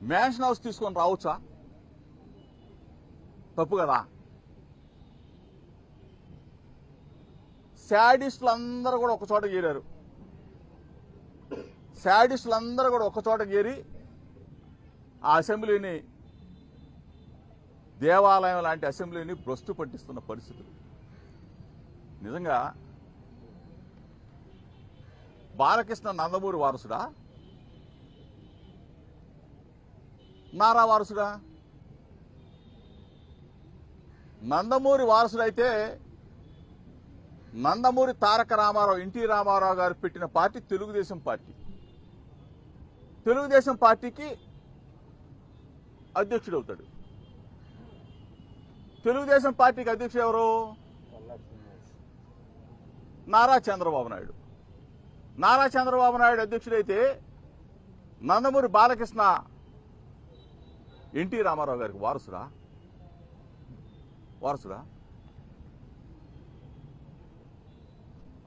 Mansion house తీసుకొని రావచ్చా? తప్పు కదా? శాడిస్టులు అందరూ కూడా ఒక చోట చేరారు శాడిస్టులు అందరూ కూడా ఒక చోట చేరి ఆ అసెంబ్లీని దేవాలయం లాంటి అసెంబ్లీని భ్రష్టు పట్టిస్తున్న పరిస్థితులు నిజంగా బాలకృష్ణ నందమూరి వారసుడా? నారా వారసుడా? నందమూరి వారసుడైతే నందమూరి తారక రామారావు ఎన్టీ రామారావు గారు పెట్టిన పార్టీ తెలుగుదేశం పార్టీ. తెలుగుదేశం పార్టీకి అధ్యక్షుడు అవుతాడు తెలుగుదేశం పార్టీకి అధ్యక్షుడు ఎవరు? నారా చంద్రబాబు నాయుడు. నారా చంద్రబాబు నాయుడు అధ్యక్షుడైతే నందమూరి బాలకృష్ణ ఎన్టీ రామారావు గారికి వారసురా వారసురా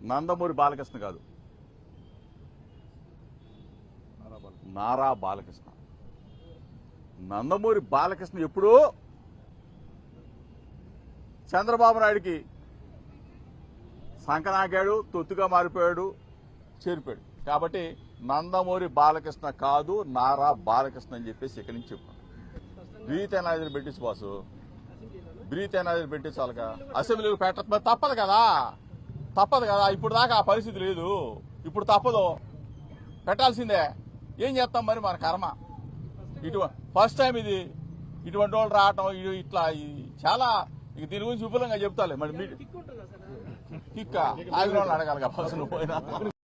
నందమూరి బాలకృష్ణ కాదు. నారా బాలకృష్ణ. నందమూరి బాలకృష్ణ ఎప్పుడూ చంద్రబాబు నాయుడికి సంకనాగాడు తొత్తుగా మారిపోయాడు చేరిపోయాడు. కాబట్టి నందమూరి బాలకృష్ణ కాదు నారా బాలకృష్ణ అని చెప్పేసి ఇక్కడి నుంచి చెప్పాను బ్రీత్ ఎనాలజీలు పెట్టించు బాసు. బ్రీత్ ఎనాలజీలు పెట్టించాలిగా అసెంబ్లీకి పెట్ట మరి తప్పదు కదా. తప్పదు కదా. ఇప్పుడు దాకా ఆ పరిస్థితి లేదు. ఇప్పుడు తప్పదు. పెట్టాల్సిందే. ఏం చేస్తాం మరి మన కర్మ? ఇటు ఫస్ట్ టైం ఇది. ఇటువంటి వాళ్ళు రావటం ఇట్లా చాలా ఇక దీని గురించి విపులంగా చెప్తాలే. మరి కిక్క? ఆగిన వాళ్ళు అడగాలి కదా